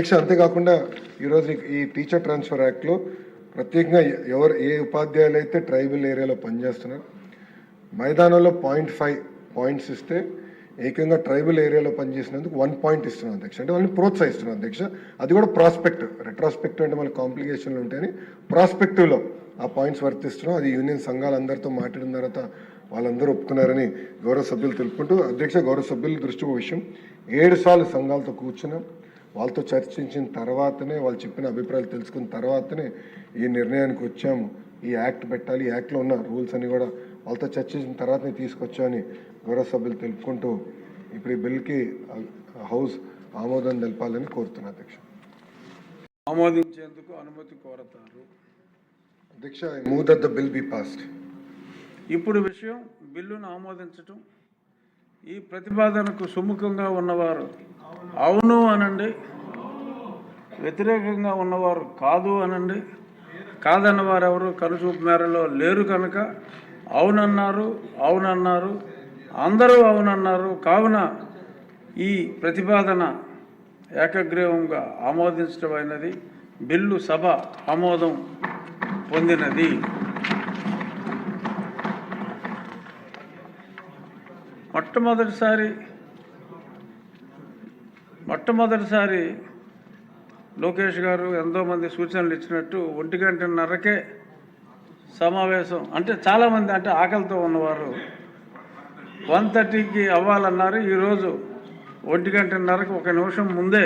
అధ్యక్ష అంతేకాకుండా ఈరోజు ఈ- ఈ టీచర్ ట్రాన్స్ఫర్ యాక్ట్లో ప్రత్యేకంగా ఎవరు ఏ ఉపాధ్యాయులు అయితే ట్రైబల్ ఏరియాలో పనిచేస్తున్నారు మైదానంలో పాయింట్ ఫైవ్ పాయింట్స్ ఇస్తే ఏకంగా ట్రైబల్ ఏరియాలో పనిచేసినందుకు వన్ పాయింట్ ఇస్తున్నాం అధ్యక్ష. అంటే వాళ్ళని ప్రోత్సహిస్తున్నాం అధ్యక్ష. అది కూడా ప్రాస్పెక్ట్ రెట్రాస్పెక్టివ్ అంటే మళ్ళీ కాంప్లికేషన్లు ఉంటాయని ప్రాస్పెక్టివ్లో ఆ పాయింట్స్ వర్తిస్తున్నాం. అది యూనియన్ సంఘాలు అందరితో మాట్లాడిన తర్వాత వాళ్ళందరూ ఒప్పుకున్నారని గౌరవ సభ్యులు తెలుపుకుంటూ అధ్యక్ష గౌరవ సభ్యుల దృష్టి ఒక విషయం. ఏడు సార్లు సంఘాలతో కూర్చున్నాం. వాళ్ళతో చర్చించిన తర్వాతనే వాళ్ళు చెప్పిన అభిప్రాయాలు తెలుసుకున్న తర్వాతనే ఈ నిర్ణయానికి వచ్చాము. ఈ యాక్ట్ పెట్టాలి ఈ యాక్ట్లో ఉన్న రూల్స్ అన్ని కూడా వాళ్ళతో చర్చించిన తర్వాతనే తీసుకొచ్చామని గౌరవ సభ్యులు తెలుపుకుంటూ ఇప్పుడు ఈ బిల్కి హౌస్ ఆమోదం తెలపాలని కోరుతున్నా అధ్యక్ష. ఆమోదించేందుకు అనుమతి కోరతారు. అధ్యక్ష move that the bill be passed ఇప్పుడు విషయం బిల్లును ఆమోదించటం. ఈ ప్రతిపాదనకు సుముఖంగా ఉన్నవారు అవును అనండి. వ్యతిరేకంగా ఉన్నవారు కాదు అనండి. కాదన్నవారు ఎవరు కనుచూపు మేరలో లేరు కనుక అవునన్నారు అవునన్నారు అందరూ అవునన్నారు. కావున ఈ ప్రతిపాదన ఏకగ్రీవంగా ఆమోదించడమైనది బిల్లు సభ ఆమోదం పొందినది. మొట్టమొదటిసారి మొట్టమొదటిసారి లోకేష్ గారు ఎంతోమంది సూచనలు ఇచ్చినట్టు ఒంటి గంటన్నరకే సమావేశం అంటే చాలామంది అంటే ఆకలితో ఉన్నవారు వన్ థర్టీకి అవ్వాలన్నారు. ఈరోజు ఒంటి గంటన్నరకు ఒక నిమిషం ముందే